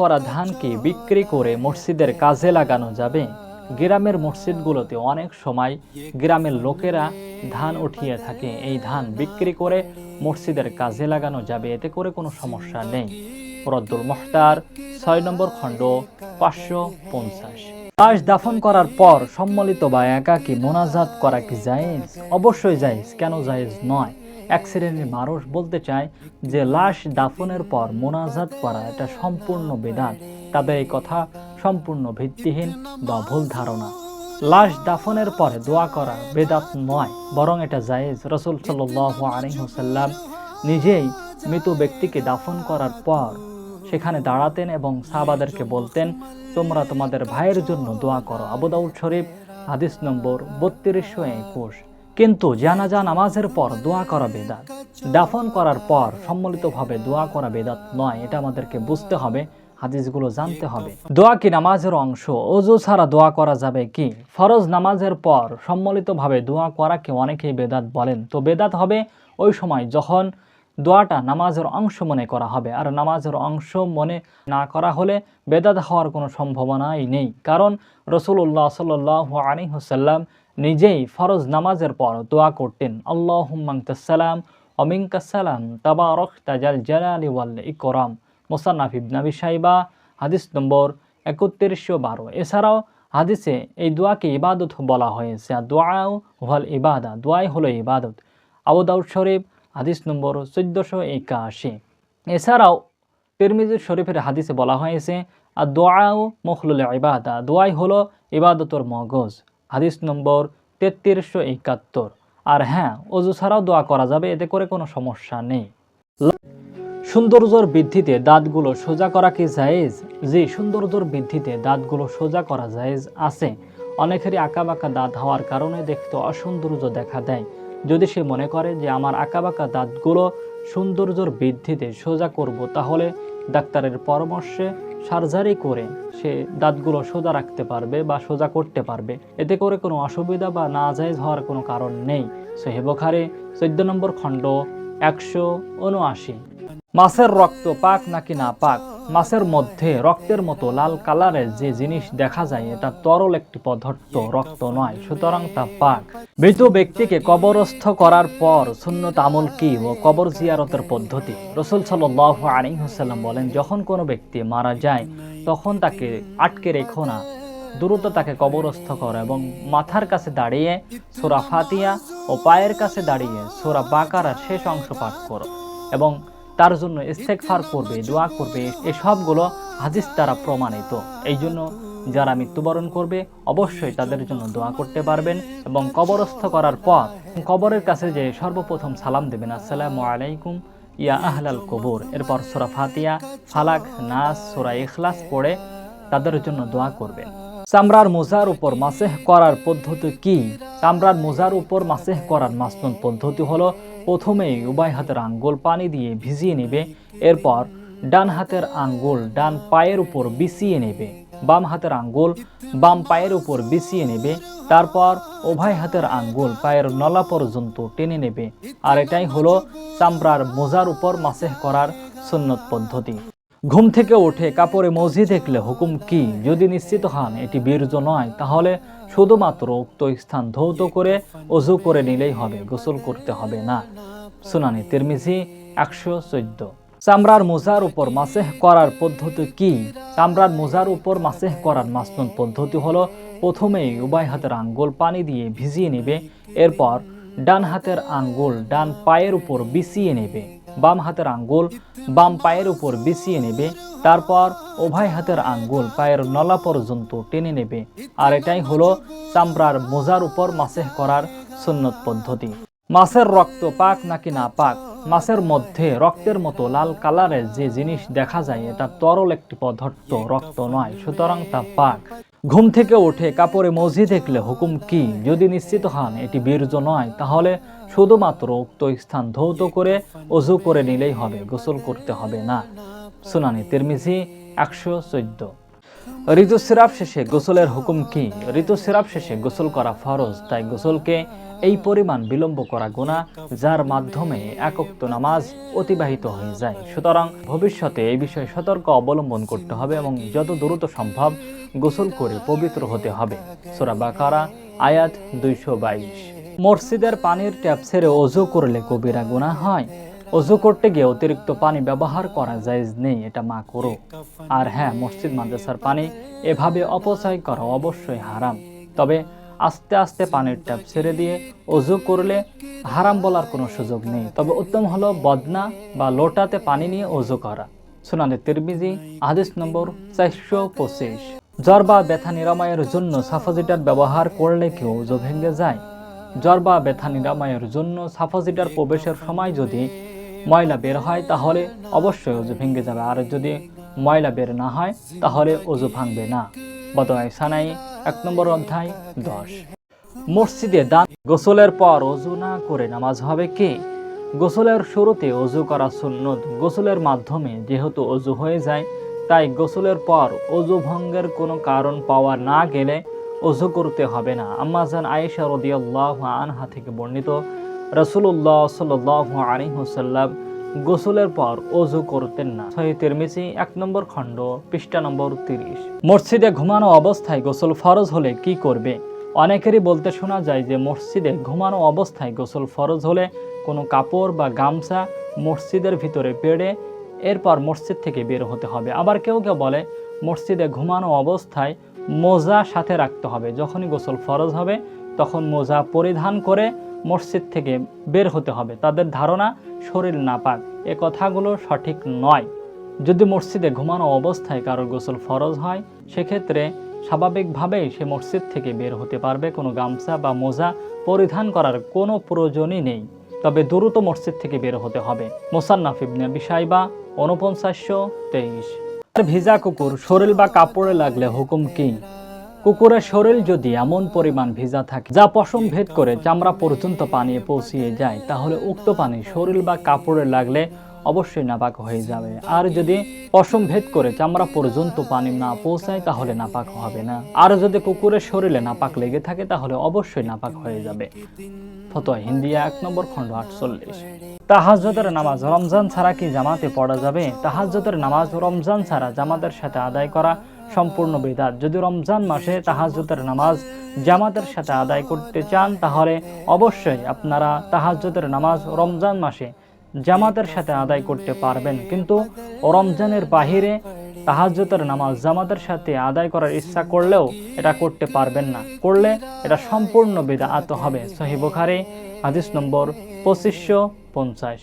করা ধানকে বিক্রি করে মসজিদের কাজে লাগানো যাবে। গ্রামের মসজিদগুলোতে অনেক সময় গ্রামের লোকেরা ধান উঠিয়ে থাকে। এই ধান বিক্রি করে মসজিদের কাজে লাগানো যাবে, এতে করে কোনো সমস্যা নেই। রদ্দুল মোহতার ছয় নম্বর খণ্ড, পাঁচশো পঞ্চাশ। লাশ দাফন করার পর সম্মিলিত বা একাকী মোনাজাত করা কি জায়েজ? অবশ্যই জায়েজ। কেন জায়েজ নয়? এক শ্রেণির মানুষ বলতে চায় যে লাশ দাফনের পর মোনাজাত করা এটা সম্পূর্ণ বিধান তাদের এই কথা সম্পূর্ণ ভিত্তিহীন বা ভুল ধারণা। লাশ দাফনের পরে দোয়া করা বেদাত নয়, বরং এটা জায়েজ। রসুল আলহিহসাল্লাম নিজেই মৃত ব্যক্তিকে দাফন করার পর সেখানে দাঁড়াতেন এবং সাহাবাদেরকে বলতেন, তোমরা তোমাদের ভাইয়ের জন্য দোয়া করো। আবুদাউদ শরীফ, হাদিস নম্বর বত্রিশশো একুশ। কিন্তু জানাজা নামাজের পর দোয়া করা বেদাত। দাফন করার পর সম্মিলিতভাবে দোয়া করা বেদাত নয়, এটা আমাদেরকে বুঝতে হবে, হাদিসগুলো জানতে হবে। দোয়া কি নামাজের অংশ? অজু ছাড়া দোয়া করা যাবে কি? ফরজ নামাজের পর সম্মিলিতভাবে দোয়া করাকে অনেকেই বেদাত বলেন? তো বেদাত হবে ওই সময় যখন দোয়াটা নামাজের অংশ মনে করা হবে, আর নামাজের অংশ মনে না করা হলে বেদাত হওয়ার কোনো সম্ভাবনাই নেই। কারণ রসুল্লাহ সাল্লাহ আলী হুসাল্লাম নিজেই ফরজ নামাজের পর দোয়া করতেন। আল্লাহ হুম্মাংতাসালাম অমিঙ্কাসালাম তাবারক তাজাল জালালি ইকরাম। মোসান্নাফ ইবনাবি সাইবা হাদিস নম্বর একত্রিশশো বারো। এছাড়াও হাদিসে এই দোয়াকে ইবাদত বলা হয়েছে। আর দোয়াও হল ইবাদা, দোয়াই হলো ইবাদত। আবুদাউদ শরীফ, হাদিস নম্বর চোদ্দোশো একাশি। এছাড়াও তিরমিজুর শরীফের হাদিসে বলা হয়েছে, আর দোয়াও মখলুল ইবাদা, দোয়াই হলো ইবাদতর মগজ। হাদিস নম্বর তেত্রিশশো একাত্তর। আর হ্যাঁ অজু ছাড়াও দোয়া করা যাবে, এতে করে কোনো সমস্যা নেই। সৌন্দর্যর বৃদ্ধিতে দাঁতগুলো সোজা করা কি জায়েজ? জি, সৌন্দর্যর বৃদ্ধিতে দাঁতগুলো সোজা করা জায়েজ আছে। অনেকেরই আঁকাবাঁকা দাঁত হওয়ার কারণে দেখতে অসৌন্দর্য দেখা দেয়। যদি সে মনে করে যে আমার আঁকাবাঁকা দাঁতগুলো সৌন্দর্যর বৃদ্ধিতে সোজা করব, তাহলে ডাক্তারের পরামর্শে সার্জারি করে সে দাঁতগুলো সোজা রাখতে পারবে বা সোজা করতে পারবে। এতে করে কোনো অসুবিধা বা না যায় হওয়ার কোনো কারণ নেই। সোহেবখারে চোদ্দ নম্বর খণ্ড, একশো উনআশি। মাছের রক্ত পাক নাকি না পাক? মাছের মধ্যে রক্তের মতো লাল কালারের যে জিনিস দেখা যায়, এটা তরল একটি পদার্থ, রক্ত নয়, সুতরাং তা পাক। মৃত ব্যক্তিকে কবরস্থ করার পর সুন্নত আমল কি ও কবর জিয়ারতের পদ্ধতি? রসুল সাল্লাহ আলিহাসাল্লাম বলেন, যখন কোনো ব্যক্তি মারা যায়, তখন তাকে আটকে রেখো না। দ্রুত তাকে কবরস্থ করো এবং মাথার কাছে দাঁড়িয়ে সোরা ফাতিয়া ও পায়ের কাছে দাঁড়িয়ে সোরা বাকারার শেষ অংশ পাঠ করো এবং তার জন্য ইস্তেকফার করবে দোয়া করবে এসবগুলো হাদিস দ্বারা প্রমাণিত। এই জন্য যারা মৃত্যুবরণ করবে অবশ্যই তাদের জন্য দোয়া করতে পারবেন এবং কবরস্থ করার পর কবরের কাছে যে সর্বপ্রথম সালাম দেবেন। আসসালামু আলাইকুম ইয়া আহলাল কবর। এরপর সোরা ফাতিয়া ফালাক নাস সোরা ইখলাস পড়ে তাদের জন্য দোয়া করবেন। চামড়ার মোজার উপর মাসেহ করার পদ্ধতি কি? চামড়ার মোজার উপর মাসেহ করার মাসনুন পদ্ধতি হলো প্রথমেই উভয় হাতের আঙ্গুল পানি দিয়ে ভিজিয়ে নেবে, এরপর ডান হাতের আঙ্গুল ডান পায়ের উপর বিছিয়ে নেবে, বাম হাতের আঙ্গুল বাম পায়ের উপর বিছিয়ে নেবে, তারপর উভয় হাতের আঙ্গুল পায়ের নলা পর্যন্ত টেনে নেবে। আর এটাই হলো চামড়ার মোজার উপর মাসেহ করার সুন্নত পদ্ধতি। ঘুম থেকে উঠে কাপড়ে মজি দেখলে হুকুম কি? যদি নিশ্চিত হন এটি বীর্য নয়, তাহলে শুধুমাত্র উক্ত স্থান ধৌত করে অজু করে নিলেই হবে, গোসল করতে হবে না। সুনানি তিরমিজি একশো চোদ্দ। চামড়ার মোজার উপর মাসেহ করার পদ্ধতি কি? চামড়ার মোজার উপর মাসেহ করার মাসনুন পদ্ধতি হলো, প্রথমেই উভয় হাতের আঙ্গুল পানি দিয়ে ভিজিয়ে নেবে, এরপর ডান হাতের আঙ্গুল ডান পায়ের উপর বিছিয়ে নেবে। বাম হাতের আঙ্গুল বাম পায়ের উপর বিছিয়ে নেবে, তারপর উভয় হাতের আঙ্গুল পায়ের নলা পর্যন্ত টেনে নেবে। আর এটাই হলো চামড়ার মোজার উপর মাসেহ করার সুন্নত পদ্ধতি। মাছের রক্ত পাক নাকি না পাক, মাছের মধ্যে রক্তের মতো লাল কালারের যে জিনিস দেখা যায়, এটা তরল একটি পদার্থ, রক্ত নয়, সুতরাং তা পাক। ঘুম থেকে উঠে কাপড়ে মজি দেখলে হুকুম কি? যদি নিশ্চিত হন এটি বীর্য নয়, তাহলে শুধুমাত্র উক্ত স্থান ধৌত করে অজু করে নিলেই হবে, গোসল করতে হবে না। সুনানি তিরমিজি একশো চোদ্দ। ঋতুস্রাব শেষে গোসলের হুকুম কি? ঋতুস্রাব শেষে গোসল করা ফরজ, তাই গোসলকে এই পরিমাণ বিলম্ব করা গুণা যার মাধ্যমে একক্ত নামাজ অতিবাহিত হয়ে যায়। সুতরাং ভবিষ্যতে এই বিষয়ে সতর্ক অবলম্বন করতে হবে এবং যত দ্রুত সম্ভব গোসল করে পবিত্র হতে হবে। সোরা বাকারা, আয়াত দুইশো বাইশ। মসজিদের পানির ট্যাপ ছেড়ে অজু করলে কবিরা গুণা হয়। অজু করতে গিয়ে অতিরিক্ত পানি ব্যবহার করা জায়েজ নেই, এটা মা করো আর হ্যাঁ মসজিদ, মাদ্রাসার পানি এভাবে অপচয় করা অবশ্যই হারাম। তবে আস্তে আস্তে পানির ট্যাপ ছেড়ে দিয়ে অজু করলে হারাম বলার কোনো সুযোগ নেই। তবে উত্তম হলো বদনা বা লোটাতে পানি নিয়ে অজু করা। সুনানে তিরমিজি আদেশ নম্বর চারশো পঁচিশ। জ্বর বা ব্যথা নিরাময়ের জন্য সাফাজিটার ব্যবহার করলে কেউ অজু ভেঙে যায়। জ্বর বা ব্যথা নিরাময়ের জন্য সাফাজিটার প্রবেশের সময় যদি ময়লা বের হয়, তাহলে অবশ্যই অজু ভেঙে যাবে। আর যদি ময়লা বের না হয়, তাহলে অজু ভাঙবে না। বদয় সানাই, এক নম্বর অধ্যায় দশ। মসজিদে দান, গোসলের পর অজু না করে নামাজ হবে কে? গোসলের শুরুতে অজু করা সুন্নত। গোসলের মাধ্যমে যেহেতু অজু হয়ে যায়, তাই গোসলের পর অজু ভঙ্গের কোনো কারণ পাওয়া না গেলে অজু করতে হবে না। আম্মাজান আয়েশা রদিয়াল্লাহ আনহা থেকে বর্ণিত রসুল্লাহ সাল্লাহ আলিহুসাল্লাম গোসলের পর অজু করতেন না। সহি তিরমিজি এক নম্বর খণ্ড, পৃষ্ঠা নম্বর তিরিশ। মসজিদে ঘুমানো অবস্থায় গোসল ফরজ হলে কি করবে? অনেকেরই বলতে শোনা যায় যে মসজিদে ঘুমানো অবস্থায় গোসল ফরজ হলে কোনো কাপড় বা গামছা মসজিদের ভিতরে পেড়ে এরপর মসজিদ থেকে বের হতে হবে। আবার কেউ কেউ বলে, মসজিদে ঘুমানো অবস্থায় মোজা সাথে রাখতে হবে। যখনই গোসল ফরজ হবে, তখন মোজা পরিধান করে মসজিদ থেকে বের হতে হবে। তাদের ধারণা, শরীর নাপাক। এ কথাগুলো সঠিক নয়। যদি মসজিদে ঘুমানো অবস্থায় কারোর গোসল ফরজ হয়, সেক্ষেত্রে স্বাভাবিকভাবেই সে মসজিদ থেকে বের হতে পারবে। কোনো গামছা বা মোজা পরিধান করার কোনো প্রয়োজনই নেই। তবে দ্রুত মসজিদ থেকে বের হতে হবে। মোসান্নাফ ইবনে বিসাইবা উনপঞ্চাশশো তেইশ। ভিজা কুকুর, শরীর বা কাপড়ে লাগলে হুকুম কি? কুকুরের শরীর যদি এমন পরিমাণ ভিজা থাকে, যা পশম ভেদ করে চামড়া পর্যন্ত পানি পৌঁছিয়ে যায়, তাহলে উক্ত পানি শরীর বা কাপড়ে লাগলে অবশ্যই নাপাক হয়ে যাবে। আর যদি পশম ভেদ করে চামড়া পর্যন্ত পানি না পৌঁছায়, তাহলে নাপাক হবে না। আর যদি কুকুরের শরীরে নাপাক লেগে থাকে, তাহলে অবশ্যই নাপাক হয়ে যাবে। ফতোয়া হিন্দিয়া এক নম্বর খণ্ড আটচল্লিশ। তাহাজ্জতের নামাজ রমজান ছাড়া কি জামাতে পড়া যাবে? তাহাজ্জতের নামাজ রমজান ছাড়া জামাতের সাথে আদায় করা সম্পূর্ণ বিধাত যদি রমজান মাসে তাহাজ্জতের নামাজ জামাতের সাথে আদায় করতে চান, তাহলে অবশ্যই আপনারা তাহাজ্জতের নামাজ রমজান মাসে জামাতের সাথে আদায় করতে পারবেন। কিন্তু রমজানের বাহিরে তাহাজ্জতের নামাজ জামাতের সাথে আদায় করার ইচ্ছা করলেও এটা করতে পারবেন না। করলে এটা সম্পূর্ণ বেদাত হবে। সহি বুখারী নম্বর পঁচিশশো পঞ্চাশ।